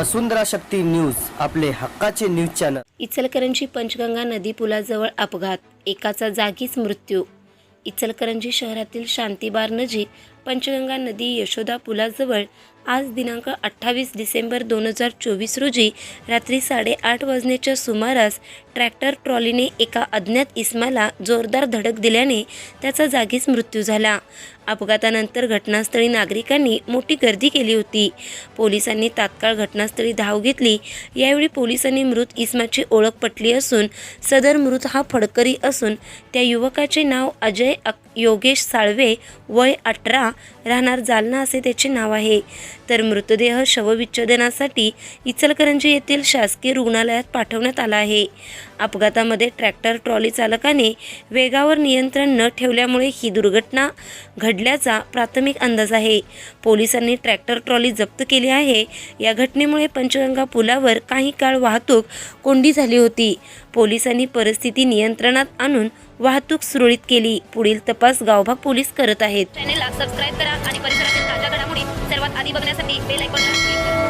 वसुंधरा शक्ती news आपले हक्काचे news channel. Ichalkaranji Panchganga नदी पुलाजवळ अपघात एकाचा जागीच मृत्यू. इचलकरंजी शहरातील शांतीबार नजीक पंचगंगा नदी यशोदा पुलाजवळ आज दिनांक अठ्ठावीस डिसेंबर दोन हजार चोवीस रोजी रात्री साडेआठ वाजण्याच्या सुमारास ट्रॅक्टर ट्रॉलीने एका अज्ञात इस्माला जोरदार धडक दिल्याने त्याचा जागीच मृत्यू झाला. अपघातानंतर घटनास्थळी नागरिकांनी मोठी गर्दी केली होती. पोलिसांनी तात्काळ घटनास्थळी धाव घेतली. यावेळी पोलिसांनी मृत इस्माची ओळख पटली असून सदर मृत हा फडकरी असून त्या युवकाचे नाव अजय योगेश साळवे वय अठरा राहणार जालना असे त्याचे नाव आहे. तर मृतदेह शवविच्छेदनासाठी इचलकरंजी येथील शासकीय रुग्णालयात पाठवण्यात आला आहे. अपघातामध्ये ट्रॅक्टर ट्रॉली चालकाने वेगावर नियंत्रण न ठेवल्यामुळे ही दुर्घटना घडल्याचा प्राथमिक अंदाज आहे. पोलिसांनी ट्रॅक्टर ट्रॉली जप्त केली आहे. या घटनेमुळे पंचगंगा पुलावर काही काळ वाहतूक कोंडी झाली होती. पोलिसांनी परिस्थिती नियंत्रणात आणून वाहतूक सुरळीत केली. पुढील तपास गावभाग पोलीस करत आहेत. चॅनेलला सबस्क्राईब करा आणि परिसरातील ताज्या घडामोडी सर्वात आधी बघण्यासाठी बेल आयकॉनला